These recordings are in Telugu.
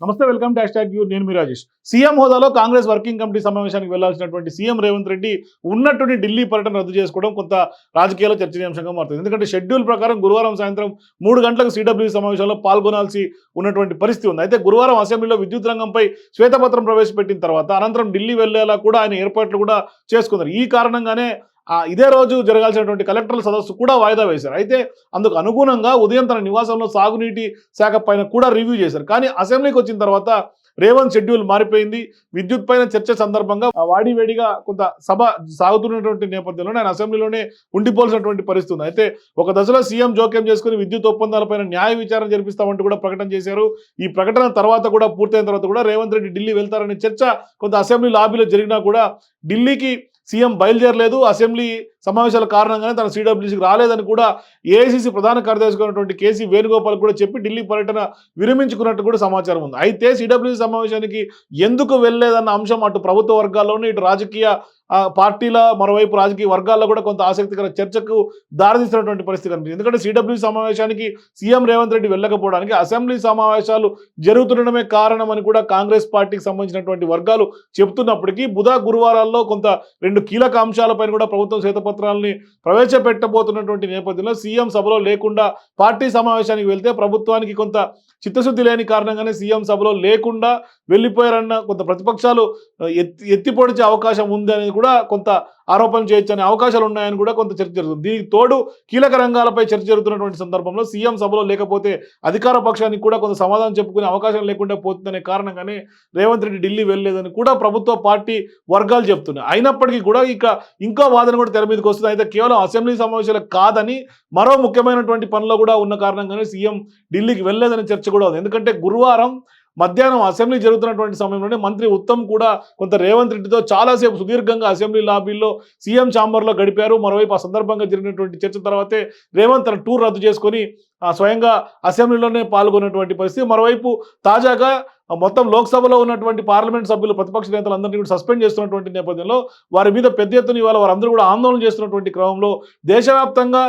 నమస్తే వెల్కమ్ టు హ్యాష్ యూ. నేను మీ రాజేష్. సీఎం హోదాలో కాంగ్రెస్ వర్కింగ్ కమిటీ సమావేశానికి వెళ్ళాల్సినటువంటి సీఎం రేవంత్ రెడ్డి ఉన్నటువంటి ఢిల్లీ పర్యటన రద్దు చేసుకోవడం కొంత రాజకీయాల్లో చర్చనీయాంశంగా మారుతుంది. ఎందుకంటే షెడ్యూల్ ప్రకారం గురువారం సాయంత్రం మూడు గంటలకు సిడబ్ల్యూ సమావేశంలో పాల్గొనాల్సి ఉన్నటువంటి పరిస్థితి ఉంది. అయితే గురువారం అసెంబ్లీలో విద్యుత్ రంగంపై శ్వేతపత్రం ప్రవేశపెట్టిన తర్వాత అనంతరం ఢిల్లీ వెళ్ళేలా కూడా ఆయన ఏర్పాట్లు కూడా చేసుకున్నారు. ఈ కారణంగానే ఇదే రోజు జరగాల్సినటువంటి కలెక్టర్ల సదస్సు కూడా వాయిదా వేశారు. అయితే అందుకు అనుగుణంగా ఉదయం తన నివాసంలో సాగునీటి శాఖ పైన కూడా రివ్యూ చేశారు. కానీ అసెంబ్లీకి వచ్చిన తర్వాత రేవంత్ షెడ్యూల్ మారిపోయింది. విద్యుత్ పైన చర్చ సందర్భంగా వాడివేడిగా కొంత సభ సాగుతున్నటువంటి నేపథ్యంలో ఆయన అసెంబ్లీలోనే ఉండిపోల్సినటువంటి పరిస్థితి ఉంది. అయితే ఒక దశలో సీఎం జోక్యం చేసుకుని విద్యుత్ ఒప్పందాలపైన న్యాయ విచారణ జరిపిస్తామంటూ కూడా ప్రకటన చేశారు. ఈ ప్రకటన తర్వాత కూడా పూర్తయిన తర్వాత కూడా రేవంత్ రెడ్డి ఢిల్లీ వెళ్తారనే చర్చ కొంత అసెంబ్లీ లాబీలో జరిగినా కూడా ఢిల్లీకి సీఎం బయలుదేరలేదు. అసెంబ్లీ సమావేశాల కారణంగానే తన సిడబ్ల్యూసీకి రాలేదని కూడా ఏఐసీసీ ప్రధాన కార్యదర్శిగా కేసీ వేణుగోపాల్ కూడా చెప్పి ఢిల్లీ పర్యటన విరమించుకున్నట్టు కూడా సమాచారం ఉంది. అయితే సిడబ్ల్యూసీ సమావేశానికి ఎందుకు వెళ్ళేదన్న అంశం అటు ప్రభుత్వ వర్గాల్లోనూ ఇటు రాజకీయ పార్టీల మరోవైపు రాజకీయ వర్గాల్లో కూడా కొంత ఆసక్తికర చర్చకు దారితీస్తున్నటువంటి పరిస్థితి కనిపిస్తుంది ఎందుకంటే సిడబ్ల్యూ సమావేశానికి సీఎం రేవంత్ రెడ్డి వెళ్ళకపోవడానికి అసెంబ్లీ సమావేశాలు జరుగుతుండడమే కారణం అని కూడా కాంగ్రెస్ పార్టీకి సంబంధించినటువంటి వర్గాలు చెబుతున్నప్పటికీ బుధ గురువారాల్లో కొంత రెండు కీలక అంశాలపైన కూడా ప్రభుత్వం శ్వేతపత్రాలని ప్రవేశపెట్టబోతున్నటువంటి నేపథ్యంలో సీఎం సభలో లేకుండా పార్టీ సమావేశానికి వెళ్తే ప్రభుత్వానికి కొంత చిత్తశుద్ధి లేని కారణంగానే సీఎం సభలో లేకుండా వెళ్ళిపోయారన్న కొంత ప్రతిపక్షాలు ఎత్తి ఎత్తిపొడిచే అవకాశం ఉంది అనేది కూడా కొంత ఆరోపణలు చేయొచ్చు అనే అవకాశాలు ఉన్నాయని కూడా కొంత చర్చ జరుగుతుంది. దీనికి తోడు కీలక రంగాలపై చర్చ జరుగుతున్నటువంటి సందర్భంలో సీఎం సభలో లేకపోతే అధికార పక్షానికి కూడా కొంత సమాధానం చెప్పుకునే అవకాశం లేకుండా పోతుందనే కారణంగానే రేవంత్ రెడ్డి ఢిల్లీ వెళ్ళలేదని కూడా ప్రభుత్వ పార్టీ వర్గాలు చెప్తున్నాయి. అయినప్పటికీ కూడా ఇక ఇంకో వాదన కూడా తెర మీదకి వస్తుంది. అయితే కేవలం అసెంబ్లీ సమావేశాలు కాదని మరో ముఖ్యమైనటువంటి పనిలో కూడా ఉన్న కారణంగానే సీఎం ఢిల్లీకి వెళ్ళలేదనే చర్చ కూడా ఉంది. ఎందుకంటే గురువారం మధ్యాహ్నం అసెంబ్లీ జరుగుతున్నటువంటి సమయంలోనే మంత్రి ఉత్తమ్ కూడా కొంత రేవంత్ రెడ్డితో చాలాసేపు సుదీర్ఘంగా అసెంబ్లీ లాబీల్లో సీఎం ఛాంబర్లో గడిపారు. మరోవైపు ఆ సందర్భంగా జరిగినటువంటి చర్చ తర్వాతే రేవంత్ తన టూర్ రద్దు చేసుకొని ఆ, స్వయంగా అసెంబ్లీలోనే పాల్గొన్నటువంటి పరిస్థితి. మరోవైపు తాజాగా మొత్తం లోక్సభలో ఉన్నటువంటి పార్లమెంట్ సభ్యులు ప్రతిపక్ష నేతలు అందరినీ కూడా సస్పెండ్ చేస్తున్నటువంటి నేపథ్యంలో వారి మీద పెద్ద ఎత్తున ఇవాళ వారందరూ కూడా ఆందోళన చేస్తున్నటువంటి క్రమంలో దేశవ్యాప్తంగా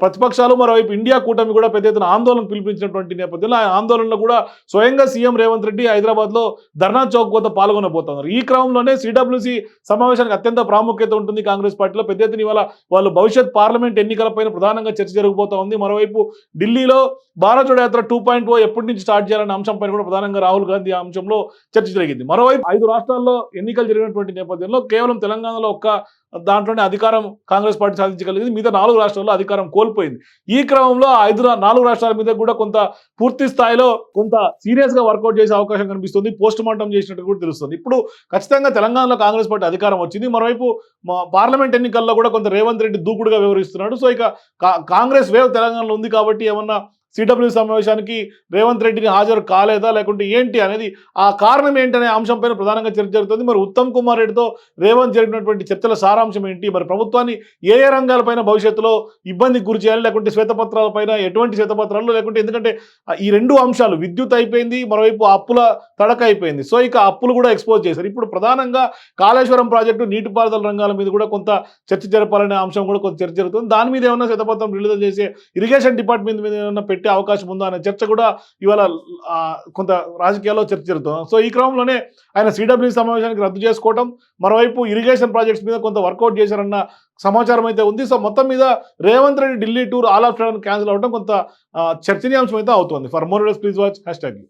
ప్రతిపక్షాలు మరోవైపు ఇండియా కూటమి కూడా పెద్ద ఎత్తున ఆందోళన పిలిపించినటువంటి నేపథ్యంలో ఆ ఆందోళనలో కూడా స్వయంగా సీఎం రేవంత్ రెడ్డి హైదరాబాద్లో ధర్నా చౌక్ వద్ద పాల్గొనబోతున్నారు. ఈ క్రమంలోనే సిడబ్ల్యూసీ సమావేశానికి అత్యంత ప్రాముఖ్యత ఉంటుంది కాంగ్రెస్ పార్టీలో. పెద్ద ఎత్తున ఇవాళ వాళ్ళు భవిష్యత్ పార్లమెంట్ ఎన్నికలపైన ప్రధానంగా చర్చ జరగబోతా ఉంది. మరోవైపు ఢిల్లీలో Bharat Jodo Yatra two point oh ఎప్పటి నుంచి స్టార్ట్ చేయాలనే అంశంపై కూడా ప్రధానంగా రాహుల్ గాంధీ గాంధీ అంశంలో చర్చ జరిగింది. మరోవైపు ఐదు రాష్ట్రాల్లో ఎన్నికలు జరిగినటువంటి నేపథ్యంలో కేవలం తెలంగాణలో ఒక్క దాంట్లోనే అధికారం కాంగ్రెస్ పార్టీ సాధించగలిగింది. మిగతా నాలుగు రాష్ట్రాల్లో అధికారం కోల్పోయింది. ఈ క్రమంలో ఐదు నాలుగు రాష్ట్రాల మీద కూడా కొంత పూర్తి స్థాయిలో కొంత సీరియస్గా వర్కౌట్ చేసే అవకాశం కనిపిస్తుంది. పోస్ట్ మార్టం చేసినట్టు కూడా తెలుస్తుంది. ఇప్పుడు ఖచ్చితంగా తెలంగాణలో కాంగ్రెస్ పార్టీ అధికారం వచ్చింది. మరోవైపు పార్లమెంట్ ఎన్నికల్లో కూడా కొంత రేవంత్ రెడ్డి దూకుడుగా వ్యవహరిస్తున్నాడు. సో ఇక కా- కాంగ్రెస్ వేవ్ తెలంగాణలో ఉంది కాబట్టి ఏమన్నా సిడబ్ల్యూ సమావేశానికి రేవంత్ రెడ్డిని హాజరు కాలేదా లేకుంటే ఏంటి అనేది ఆ కారణం ఏంటనే అంశంపైన ప్రధానంగా చర్చ జరుగుతుంది. మరి ఉత్తమ్ కుమార్ రెడ్డితో రేవంత్ జరిగినటువంటి చర్చల సారాంశం ఏంటి? మరి ప్రభుత్వాన్ని ఏ ఏ రంగాలపైన భవిష్యత్తులో ఇబ్బందికి గురి చేయాలి లేకుంటే శ్వేతపత్రాలపైన ఎటువంటి శ్వేతపత్రాలు లేకుంటే ఎందుకంటే ఈ రెండు అంశాలు విద్యుత్ అయిపోయింది మరోవైపు అప్పుల తడక అయిపోయింది. సో ఇక అప్పులు కూడా ఎక్స్పోజ్ చేశారు. ఇప్పుడు ప్రధానంగా కాళేశ్వరం ప్రాజెక్టు నీటిపారుదల రంగాల మీద కూడా కొంత చర్చ జరపాలనే అంశం కూడా కొంత చర్చ జరుగుతుంది. దాని మీద ఏమన్నా శ్వేతపత్రం రిలీజ్ చేసే ఇరిగేషన్ డిపార్ట్మెంట్ మీద ఏమన్నా పెట్టే అవకాశం ఉందా అనే చర్చ కూడా ఇవాళ కొంత రాజకీయాల్లో చర్చ జరుగుతుంది. సో ఈ క్రమంలోనే ఆయన సిడబ్ల్యూ సమావేశానికి రద్దు చేసుకోవటం మరోవైపు ఇరిగేషన్ ప్రాజెక్ట్స్ మీద కొంత వర్కౌట్ చేశారన్న సమాచారం అయితే ఉంది. సో మొత్తం మీద Revanth Reddy Delhi tour all of cancel అవడం కొంత చర్చనీయాంశం అయితే అవుతుంది. For more please watch hashtag